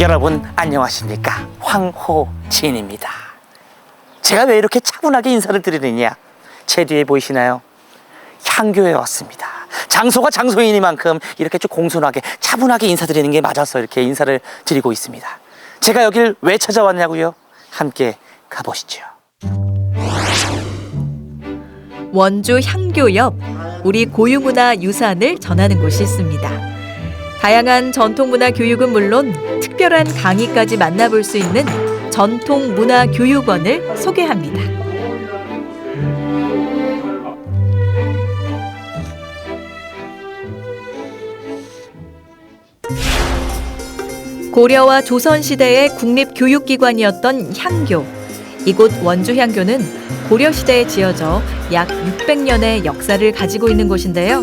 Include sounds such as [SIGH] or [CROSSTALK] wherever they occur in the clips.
여러분 안녕하십니까 황호진입니다. 제가 왜 이렇게 차분하게 인사를 드리느냐? 제 뒤에 보이시나요? 향교에 왔습니다. 장소가 장소이니만큼 이렇게 좀 공손하게 차분하게 인사드리는 게 맞아서 이렇게 인사를 드리고 있습니다. 제가 여길 왜 찾아왔냐고요? 함께 가보시죠. 원주 향교 옆 우리 고유문화 유산을 전하는 곳이 있습니다. 다양한 전통문화 교육은 물론 특별한 강의까지 만나볼 수 있는 전통문화교육원을 소개합니다. 고려와 조선 시대의 국립교육기관이었던 향교. 이곳 원주 향교는 고려 시대에 지어져 약 600년의 역사를 가지고 있는 곳인데요.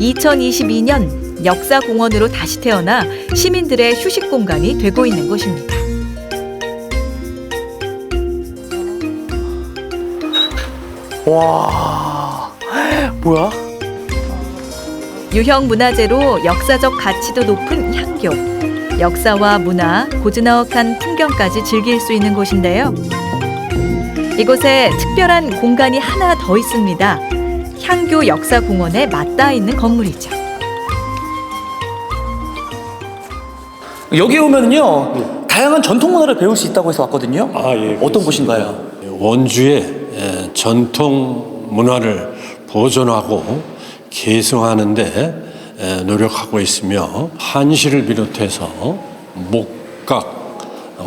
2022년 역사공원으로 다시 태어나 시민들의 휴식 공간이 되고 있는 곳입니다. 와, 뭐야? 유형 문화재로 역사적 가치도 높은 향교. 역사와 문화, 고즈넉한 풍경까지 즐길 수 있는 곳인데요. 이곳에 특별한 공간이 하나 더 있습니다. 향교 역사공원에 맞닿아 있는 건물이죠. 여기 오면요 다양한 전통 문화를 배울 수 있다고 해서 왔거든요. 아, 예, 어떤 그렇습니다. 곳인가요? 원주의 에, 전통 문화를 보존하고 계승하는데 에, 노력하고 있으며 한시를 비롯해서 목각,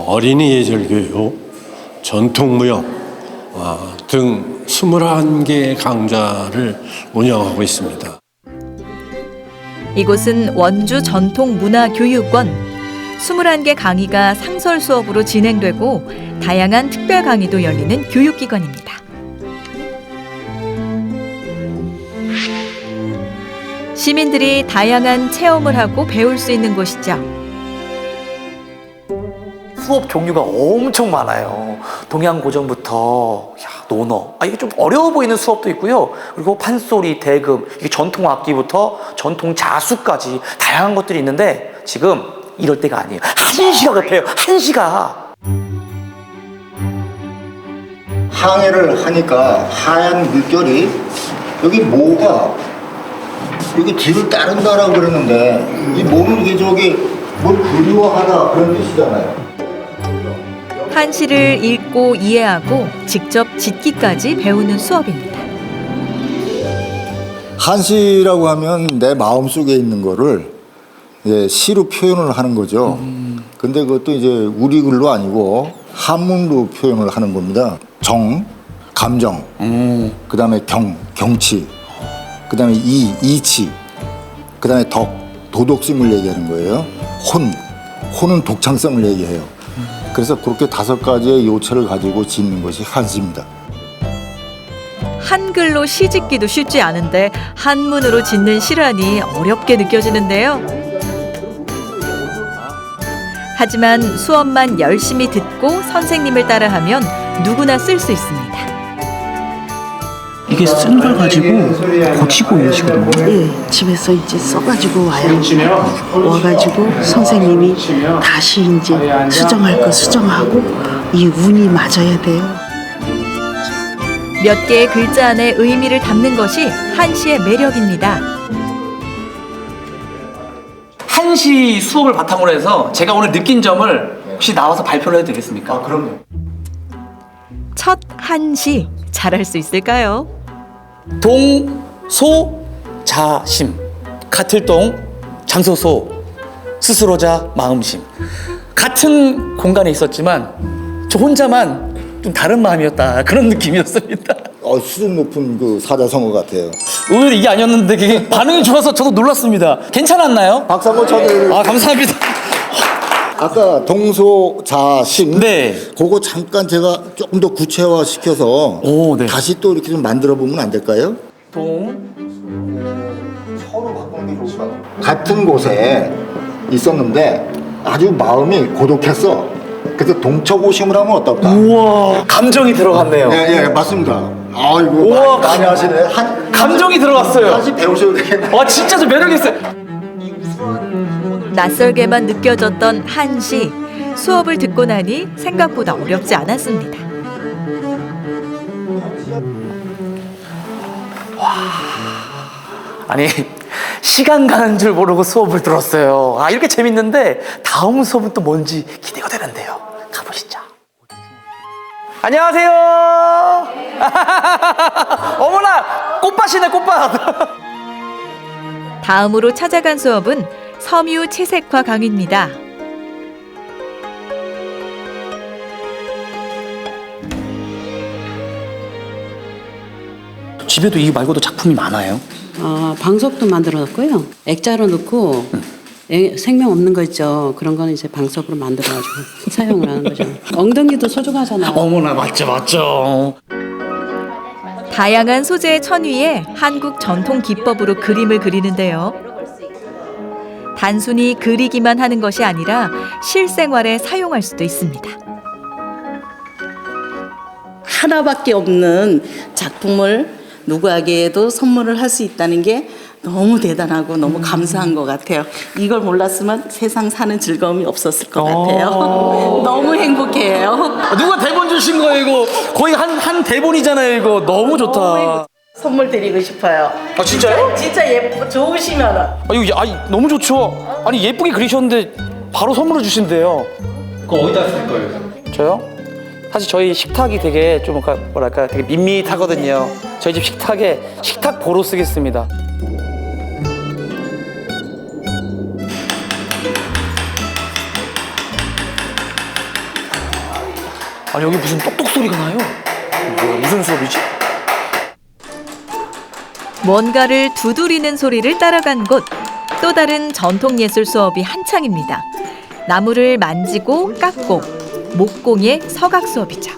어린이 예절 교육, 전통 무용 아, 등 21개의 강좌를 운영하고 있습니다. 이곳은 원주 전통문화교육원. 21개 강의가 상설 수업으로 진행되고 다양한 특별 강의도 열리는 교육기관입니다. 시민들이 다양한 체험을 하고 배울 수 있는 곳이죠. 수업 종류가 엄청 많아요. 동양 고전부터 야, 논어. 아 이게 좀 어려워 보이는 수업도 있고요. 그리고 판소리, 대금, 이게 전통 악기부터 전통 자수까지 다양한 것들이 있는데 지금 이럴 때가 아니에요. 한 시가 급해요. 한 시가. 항해를 하니까 하얀 물결이 여기 모가 여기 뒤를 따른다라고 그러는데 이 모는 이게 저기 뭘 그리워하다 그런 뜻이잖아요. 한시를 읽고 이해하고 직접 짓기까지 배우는 수업입니다. 한시라고 하면 내 마음 속에 있는 거를 예, 시로 표현을 하는 거죠. 근데 그것도 이제 우리 글로 아니고 한문으로 표현을 하는 겁니다. 정, 감정, 그 다음에 경, 경치, 그 다음에 이, 이치, 그 다음에 덕, 도덕심을 얘기하는 거예요. 혼, 혼은 독창성을 얘기해요. 그래서 그렇게 다섯 가지의 요체를 가지고 짓는 것이 한시입니다. 한글로 시 짓기도 쉽지 않은데 한문으로 짓는 시라니 어렵게 느껴지는데요. 하지만 수업만 열심히 듣고 선생님을 따라하면 누구나 쓸 수 있습니다. 이게 쓴 걸 가지고 고치고 이러시거든요. 예, 집에서 이제 써가지고 와요. 와가지고 선생님이 다시 이제 수정할 거 수정하고 이 운이 맞아야 돼요. 몇 개의 글자 안에 의미를 담는 것이 한시의 매력입니다. 한시 수업을 바탕으로 해서 제가 오늘 느낀 점을 혹시 나와서 발표를 해도 되겠습니까? 그럼요. 첫 한시 잘할 수 있을까요? 동소자심 같을 동 장소소 스스로자 마음심 같은 공간에 있었지만 저 혼자만 좀 다른 마음이었다 그런 느낌이었습니다 어, 수준 높은 그 사자성어 같아요. 의외로 이게 아니었는데 그게 반응이 좋아서 저도 놀랐습니다 괜찮았나요? 박수 한번 쳐드려요. 아 감사합니다 아까 동소자심 네. 그거 잠깐 제가 조금 더 구체화 시켜서 오, 네. 다시 또 이렇게 좀 만들어 보면 안 될까요? 동 서로 바꾸는 게 좋을 것 같아요. 같은 곳에 있었는데 아주 마음이 고독했어. 그래서 동척오심을 하면 어떨까? 우와 감정이 들어갔네요 예, 예, 맞습니다. 아이고, 우와, 많이, 많이 하시네. 한, 감정이 들어갔어요 다시 배우셔야 되겠네. 와 진짜 저 매력 있어요 낯설게만 느껴졌던 한시. 수업을 듣고 나니 생각보다 어렵지 않았습니다. 아니 시간 가는 줄 모르고 수업을 들었어요. 아 이렇게 재밌는데 다음 수업은 또 뭔지 기대가 되는데요. 안녕하세요. [LAUGHS] 어머나 꽃밭이네 꽃밭. [LAUGHS] 다음으로 찾아간 수업은 섬유 채색화 강의입니다. 집에도 이 말고도 작품이 많아요. 어, 방석도 만들어 놨고요. 액자로 넣고 에- 생명 없는 거 있죠. 그런 거는 이제 방석으로 만들어가지고 [LAUGHS] 사용을 하는 거죠. 엉덩이도 소중하잖아요. 어머나 맞죠 맞죠. 다양한 소재의 천 위에 한국 전통 기법으로 그림을 그리는데요. 단순히 그리기만 하는 것이 아니라 실생활에 사용할 수도 있습니다. 하나밖에 없는 작품을 누구에게도 선물을 할 수 있다는 게 너무 대단하고 너무 감사한 것 같아요. 이걸 몰랐으면 세상 사는 즐거움이 없었을 것 같아요. [LAUGHS] 너무 행복해요. 누가 대본 주신 거예요 이거 거의 한 한 대본이잖아요 이거 너무 좋다. 선물 드리고 싶어요. 아 진짜요? 진짜 예쁘 좋으시면 아 이거 아니 너무 좋죠. 아니 예쁘게 그리셨는데 바로 선물을 주신대요. 그거 어디다 쓸 거예요? 저요? 사실 저희 식탁이 되게 좀 뭐랄까, 뭐랄까 되게 밋밋하거든요. 저희 집 식탁에 식탁 보로 쓰겠습니다. 아니 여기 무슨 똑똑 소리가 나요? 뭐야 무슨 수업이지? 뭔가를 두드리는 소리를 따라간 곳. 또 다른 전통 예술 수업이 한창입니다. 나무를 만지고 깎고 목공의 서각 수업이죠.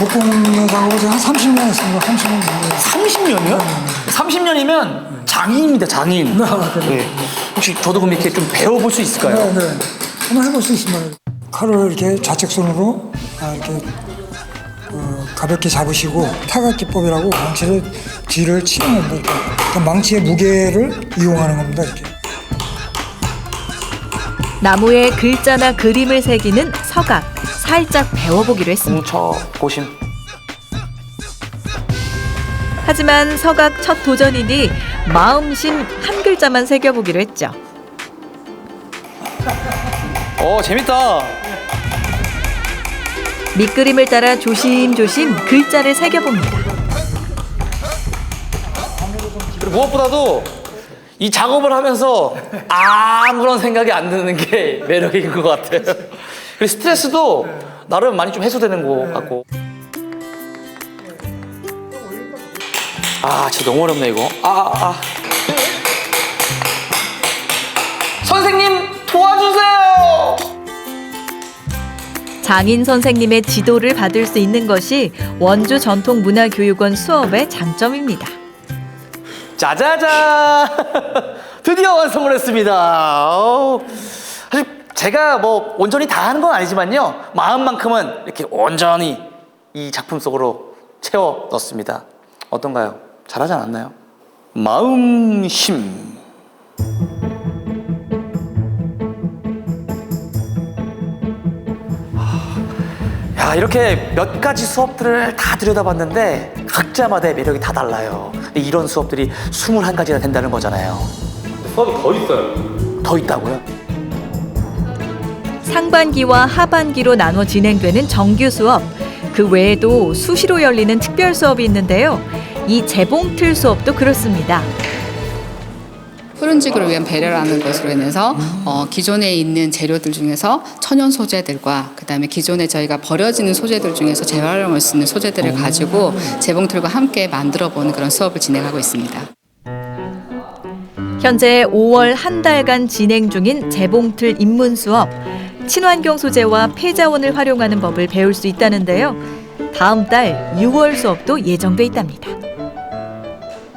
목공 작업을 제가 한 30년 했습니다. 30년. 30년이요? 30년이면 장인입니다, 장인. 네. 혹시 저도 그럼 이렇게 좀 배워볼 수 있을까요? 네, 네. 한번 해볼 수 있습니다. 칼을 이렇게 좌측손으로 아, 이렇게 어, 가볍게 잡으시고 타각기법이라고 망치를 뒤를 치는 겁니다. 이렇게. 그 망치의 무게를 이용하는 겁니다. 이렇게. 나무에 글자나 그림을 새기는 서각. 살짝 배워보기로 했습니다. 뭉쳐 보심. 하지만 서각 첫 도전이니 마음심 한 글자만 새겨보기로 했죠. 어, 재밌다. 밑그림을 따라 조심조심 글자를 새겨봅니다. 그리고 무엇보다도 이 작업을 하면서 아무런 생각이 안 드는 게 매력인 것 같아요. 그리고 스트레스도 나름 많이 좀 해소되는 것 같고. 아, 진짜 너무 어렵네, 이거. 아, 아, 아. 선생님, 도와주세요! 장인 선생님의 지도를 받을 수 있는 것이 원주 전통문화교육원 수업의 장점입니다. 짜자잔! [LAUGHS] 드디어 완성을 했습니다. 어우, 사실 제가 뭐 온전히 다 하는 건 아니지만요. 마음만큼은 이렇게 온전히 이 작품 속으로 채워 넣습니다. 어떤가요? 잘하지 않았나요? 마음심. 야, 이렇게 몇 가지 수업들을 다 들여다봤는데 각자마다의 매력이 다 달라요. 근데 이런 수업들이 21가지나 된다는 거잖아요. 수업이 더 있어요. 더 있다고요? 상반기와 하반기로 나눠 진행되는 정규 수업. 그 외에도 수시로 열리는 특별 수업이 있는데요. 이 재봉틀 수업도 그렇습니다. 푸른지구를 위한 배려라는 것으로 인해서 어, 기존에 있는 재료들 중에서 천연 소재들과 그다음에 기존에 저희가 버려지는 소재들 중에서 재활용할 수 있는 소재들을 가지고 재봉틀과 함께 만들어 보는 그런 수업을 진행하고 있습니다. 현재 5월 한 달간 진행 중인 재봉틀 입문 수업. 친환경 소재와 폐자원을 활용하는 법을 배울 수 있다는데요. 다음 달 6월 수업도 예정돼 있답니다.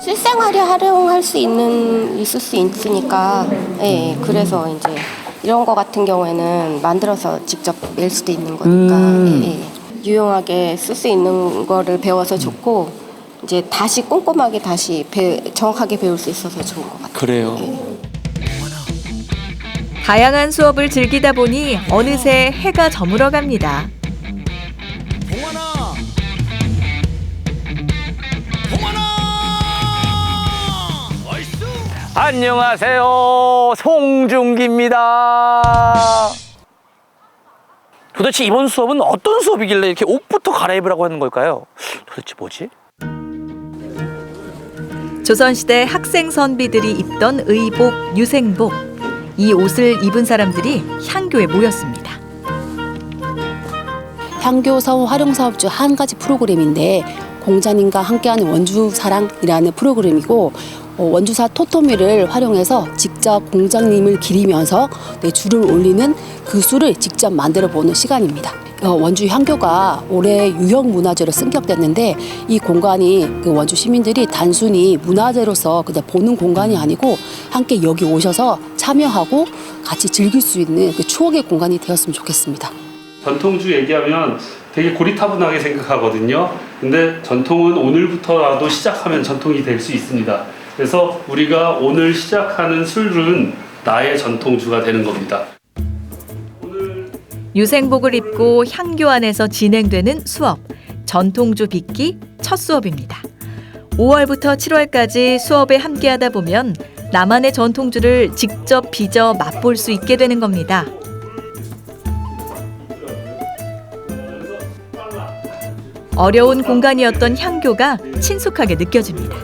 실생활에 활용할 수 있는 있을 수 있으니까 예 그래서 이제 이런 거 같은 경우에는 만들어서 직접 낼 수도 있는 거니까 예, 예. 유용하게 쓸 수 있는 거를 배워서 좋고 이제 다시 꼼꼼하게 다시 배, 정확하게 배울 수 있어서 좋은 것 같아요. 그래요. 다양한 수업을 즐기다 보니 어느새 해가 저물어 갑니다. 안녕하세요. 송중기입니다. 도대체 이번 수업은 어떤 수업이길래 이렇게 옷부터 갈아입으라고 하는 걸까요? 도대체 뭐지? 조선시대 학생 선비들이 입던 의복, 유생복. 이 옷을 입은 사람들이 향교에 모였습니다. 향교 사후 활용 사업 중한 가지 프로그램인데 공자님과 함께하는 원주사랑이라는 프로그램이고 어, 원주사 토토미를 활용해서 직접 공장님을 기리면서 내 줄을 올리는 그 술을 직접 만들어 보는 시간입니다. 어, 원주 향교가 올해 유형 문화재로 승격됐는데 이 공간이 그 원주 시민들이 단순히 문화재로서 그냥 보는 공간이 아니고 함께 여기 오셔서 참여하고 같이 즐길 수 있는 그 추억의 공간이 되었으면 좋겠습니다. 전통주 얘기하면 되게 고리타분하게 생각하거든요. 근데 전통은 오늘부터라도 시작하면 전통이 될 수 있습니다. 그래서 우리가 오늘 시작하는 술은 나의 전통주가 되는 겁니다. 유생복을 입고 향교 안에서 진행되는 수업. 전통주 빚기 첫 수업입니다. 5월부터 7월까지 수업에 함께하다 보면 나만의 전통주를 직접 빚어 맛볼 수 있게 되는 겁니다. 어려운 공간이었던 향교가 친숙하게 느껴집니다.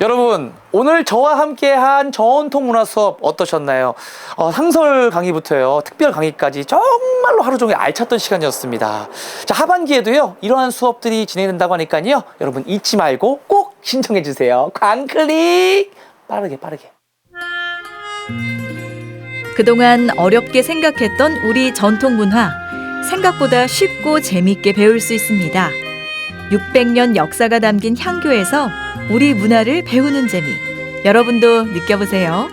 여러분 오늘 저와 함께한 전통 문화 수업 어떠셨나요? 어, 상설 강의부터요 특별 강의까지 정말로 하루 종일 알찼던 시간이었습니다. 자 하반기에도요 이러한 수업들이 진행된다고 하니까요 여러분 잊지 말고 꼭 신청해 주세요. 광클릭 빠르게 빠르게. 그동안 어렵게 생각했던 우리 전통 문화 생각보다 쉽고 재밌게 배울 수 있습니다. 600년 역사가 담긴 향교에서 우리 문화를 배우는 재미 여러분도 느껴보세요.